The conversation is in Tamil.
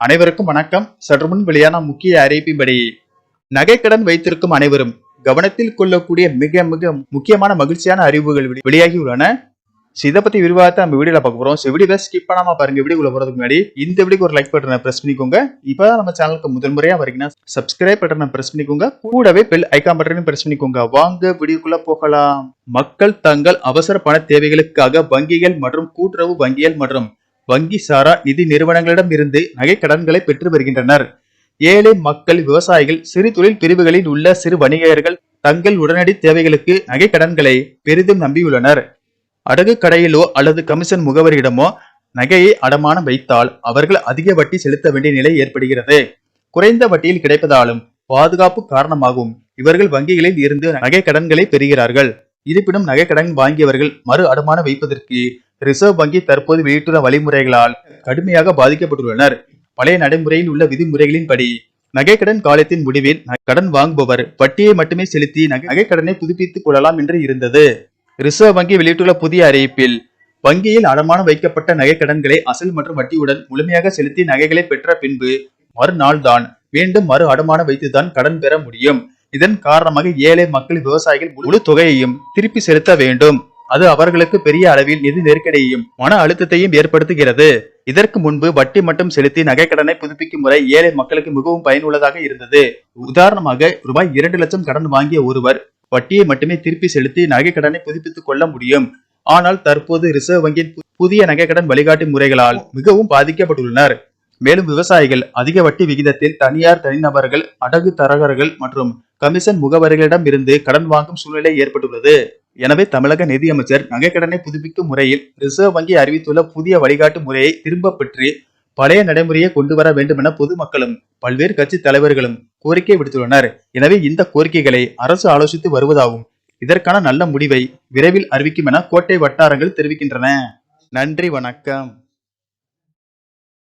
அனைவருக்கும் வணக்கம். சற்றுமுன் வெளியான முக்கிய அறிவிப்பின்படி நகைக்கடன் வைத்திருக்கும் அனைவரும் கவனத்தில் கொள்ளக்கூடிய மிக மிக முக்கியமான மகிழ்ச்சியான அறிவுகள் வெளியாகி உள்ளன So, இதை பத்தி விரிவாகத்தை நம்ம வீடியோல பார்க்க போறோம். ஸோ வீடியோ ஸ்கிப் பண்ணாம பாருங்க. வீடியோக்குள்ள போறதுக்கு முன்னாடி இந்த வீடியோக்கு ஒரு லைக் பட்டனை பிரஸ் பண்ணிக்கோங்க. இப்பதான் நம்ம சேனலுக்கு முதல் முறையா வரீங்கன்னா சப்ஸ்கிரைப் பட்டனை பிரஸ் பண்ணிக்கோங்க. கூடவே பெல் ஐக்கான் பட்டனையும் பிரஸ் பண்ணிக்கோங்க. வாங்க வீடியோக்குள்ள போகலாம். மக்கள் தங்கள் அவசர பண தேவைகளுக்காக வங்கிகள் மற்றும் கூட்டுறவு வங்கிகள் மற்றும் வங்கி சாரா நிதி நிறுவனங்களிடம் இருந்து நகை கடன்களை பெற்று வருகின்றனர். ஏழை மக்கள் விவசாயிகள் சிறு தொழில் பிரிவுகளில் உள்ள சிறு வணிகர்கள் தங்கள் உடனடி தேவைகளுக்கு நகை கடன்களை பெரிதும் நம்பியுள்ளனர். அடகு கடையிலோ அல்லது கமிஷன் முகவரியிடமோ நகையை அடமானம் வைத்தால் அவர்கள் அதிக வட்டி செலுத்த வேண்டிய நிலை ஏற்படுகிறது. குறைந்த வட்டியில் கிடைப்பதாலும் பாதுகாப்பு காரணமாகவும் இவர்கள் வங்கிகளில் இருந்து நகை கடன்களை பெறுகிறார்கள். இருப்பினும் நகை கடன் வாங்கியவர்கள் மறு அடமானம் வைப்பதற்கு ரிசர்வ் வங்கி தற்போது வெளியிட்டுள்ள வழிமுறைகளால் கடுமையாக பாதிக்கப்பட்டுள்ளனர். பழைய நடைமுறையில் உள்ள விதிமுறைகளின்படி நகைக்கடன் காலத்தின் முடிவில் கடன் வாங்குபவர் வட்டியை மட்டுமே செலுத்தி நகை நகைக்கடனை புதுப்பித்துக் கொள்ளலாம் என்று இருந்தது. ரிசர்வ் வங்கி வெளியிட்டுள்ள புதிய அறிவிப்பில் வங்கியில் அடமானம் வைக்கப்பட்ட நகைக்கடன்களை அசல் மற்றும் வட்டியுடன் முழுமையாக செலுத்தி நகைகளை பெற்ற பின்பு மறுநாள் தான் மீண்டும் மறு அடமானம் வைத்துதான் கடன் பெற முடியும். இதன் காரணமாக ஏழை மக்கள் விவசாயிகள் முழு தொகையையும் திருப்பி செலுத்த வேண்டும். அது அவர்களுக்கு பெரிய அளவில் நிதி நெருக்கடியையும் மன அழுத்தத்தையும் ஏற்படுத்துகிறது. இதற்கு முன்பு வட்டி மட்டும் செலுத்தி நகைக்கடனை புதுப்பிக்கும் முறை ஏழை மக்களுக்கு மிகவும் பயனுள்ளதாக இருந்தது. உதாரணமாக ரூபாய் இரண்டு லட்சம் கடன் வாங்கிய ஒருவர் வட்டியை மட்டுமே திருப்பி செலுத்தி நகைக்கடனை புதுப்பித்துக் கொள்ள முடியும். ஆனால் தற்போது ரிசர்வ் வங்கியின் புதிய நகைக்கடன் வழிகாட்டு முறைகளால் மிகவும் பாதிக்கப்பட்டுள்ளனர். மேலும் விவசாயிகள் அதிக வட்டி விகிதத்தில் தனியார் தனிநபர்கள் அடகு தரகர்கள் மற்றும் கமிஷன் முகவர்களிடம் இருந்து கடன் வாங்கும் சூழ்நிலை ஏற்பட்டுள்ளது. எனவே தமிழக நிதியமைச்சர் நகைக்கடனை புதுப்பிக்கும் முறையில் ரிசர்வ் வங்கி அறிவித்துள்ள புதிய வழிகாட்டு முறையை திரும்ப பெற்று பழைய நடைமுறையை கொண்டு வர வேண்டும் என பொதுமக்களும் பல்வேறு கட்சி தலைவர்களும் கோரிக்கை விடுத்துள்ளனர். எனவே இந்த கோரிக்கைகளை அரசு ஆலோசித்து வருவதாகவும் இதற்கான நல்ல முடிவை விரைவில் அறிவிக்கும் என கோட்டை வட்டாரங்கள் தெரிவிக்கின்றன. நன்றி வணக்கம்.